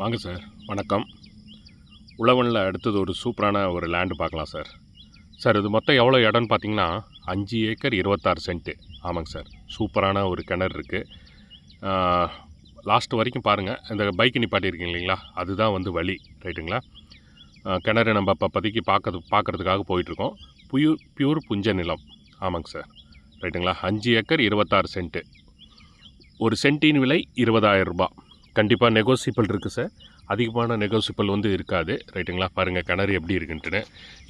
வாங்க சார் வணக்கம். உழவனில் அடுத்தது ஒரு சூப்பரான ஒரு லேண்டு பார்க்கலாம் சார். சார் இது மொத்தம் எவ்வளோ இடம்னு பார்த்தீங்கன்னா அஞ்சு ஏக்கர் இருபத்தாறு சென்ட்டு ஆமாங்க சார் சூப்பரான ஒரு கிணறு இருக்குது லாஸ்ட் வரைக்கும் பாருங்கள் இந்த பைக் நிப்பாட்டியிருக்கீங்க இல்லைங்களா அதுதான் வந்து வழி ரைட்டுங்களா? கிணறு நம்ம இப்போ இப்போதைக்கு பார்க்கறது பார்க்குறதுக்காக போயிட்டுருக்கோம். புயூர் பியூர் புஞ்ச நிலம் ஆமாங்க சார் ரைட்டுங்களா? அஞ்சு ஏக்கர் இருபத்தாறு சென்ட்டு ஒரு சென்ட்டின் விலை இருபதாயிரம் ரூபாய். கண்டிப்பாக நெகோசியபிள் இருக்குது சார் அதிகமான நெகோசியபிள் வந்து இருக்காது. ரைட்டுங்களா பாருங்கள் கிணறு எப்படி இருக்குன்ட்டுன்னு.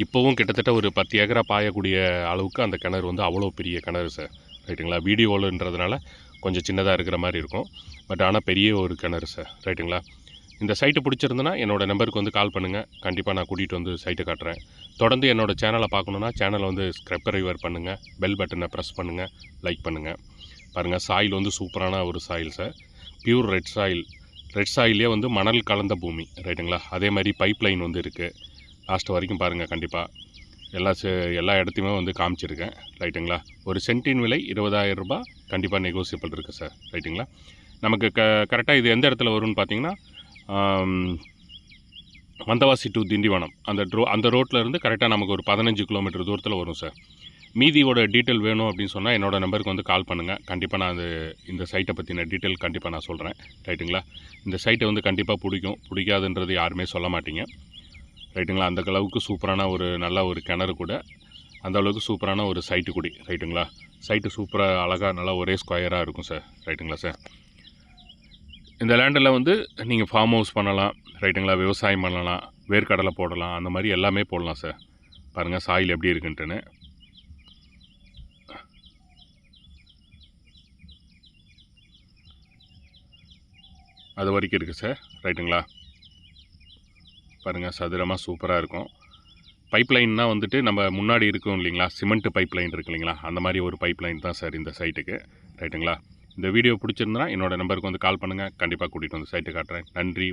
இப்போவும் கிட்டத்தட்ட ஒரு பத்து ஏக்கரா பாயக்கூடிய அளவுக்கு அந்த கிணறு வந்து அவ்வளோ பெரிய கிணறு சார் ரைட்டுங்களா வீடியோவில்ன்றதுனால கொஞ்சம் சின்னதாக இருக்கிற மாதிரி இருக்கும். பட் ஆனால் பெரிய ஒரு கிணறு சார் ரைட்டுங்களா இந்த சைட்டு பிடிச்சிருந்தனா என்னோடய நம்பருக்கு வந்து கால் பண்ணுங்கள் கண்டிப்பாக நான் கூட்டிகிட்டு வந்து சைட்டை காட்டுறேன். தொடர்ந்து என்னோடய சேனலை பார்க்கணுன்னா சேனலை வந்து ஸ்க்ரைப்பரைவர் பண்ணுங்கள் பெல் பட்டனை ப்ரெஸ் பண்ணுங்கள் லைக் பண்ணுங்கள் பாருங்கள் சாயில் வந்து சூப்பரான ஒரு soil sir pure red soil red சாயிலே வந்து மணல் கலந்த பூமி. ரைட்டுங்களா அதே மாதிரி பைப் லைன் வந்து இருக்குது லாஸ்ட் வரைக்கும் பாருங்கள் கண்டிப்பாக எல்லா எல்லா இடத்தையுமே வந்து காமிச்சிருக்கேன். ரைட்டுங்களா ஒரு சென்ட்டின் விலை இருபதாயிரம் ரூபாய் கண்டிப்பாக நெகோசியபிள் இருக்குது சார் ரைட்டுங்களா நமக்கு க கரெக்டாக இது எந்த இடத்துல வரும்னு பார்த்தீங்கன்னா மந்தவாசி வந்தவாசி டு திண்டிவனம். அந்த ட்ரோ அந்த ரோட்டில் இருந்து கரெக்டாக நமக்கு ஒரு பதினஞ்சு கிலோமீட்டர் தூரத்தில் வரும் சார் மீதியோட டீட்டெயில் வேணும் அப்படின்னு சொன்னால் என்னோடய நம்பருக்கு வந்து கால் பண்ணுங்கள் கண்டிப்பாக நான் அது இந்த சைட்டை பற்றின டீட்டெயில் கண்டிப்பாக நான் சொல்கிறேன் ரைட்டுங்களா இந்த சைட்டை வந்து கண்டிப்பாக பிடிக்கும். பிடிக்காதுன்றது யாருமே சொல்ல மாட்டீங்க. ரைட்டுங்களா அந்த அளவுக்கு சூப்பரான ஒரு நல்ல ஒரு கிணறு கூட அந்த அளவுக்கு சூப்பரான ஒரு சைட்டு குடி. ரைட்டுங்களா சைட்டு சூப்பராக அழகாக நல்லா ஒரே ஸ்கொயராக இருக்கும் சார் ரைட்டுங்களா சார் இந்த லேண்டில் வந்து நீங்கள் ஃபார்ம் ஹவுஸ் பண்ணலாம். ரைட்டுங்களா விவசாயம் பண்ணலாம். வேர்க்கடலை போடலாம். அந்த மாதிரி எல்லாமே போடலாம் சார் பாருங்கள் சாயில் எப்படி இருக்குன்ட்டுன்னு. அது வரைக்கும் இருக்குது சார். ரைட்டுங்களா பாருங்கள் சதுரமாக சூப்பராக இருக்கும். பைப் லைன்னா வந்துட்டு நம்ம முன்னாடி இருக்கும் இல்லைங்களா? சிமெண்ட்டு பைப் லைன் இருக்கு இல்லைங்களா? அந்த மாதிரி ஒரு பைப் லைன் தான் சார் இந்த சைட்டுக்கு ரைட்டுங்களா இந்த வீடியோ பிடிச்சிருந்தா என்னோடய நம்பருக்கு வந்து கால் பண்ணுங்கள் கண்டிப்பாக கூட்டிகிட்டு வந்து சைட்டு காட்டுறேன். நன்றி.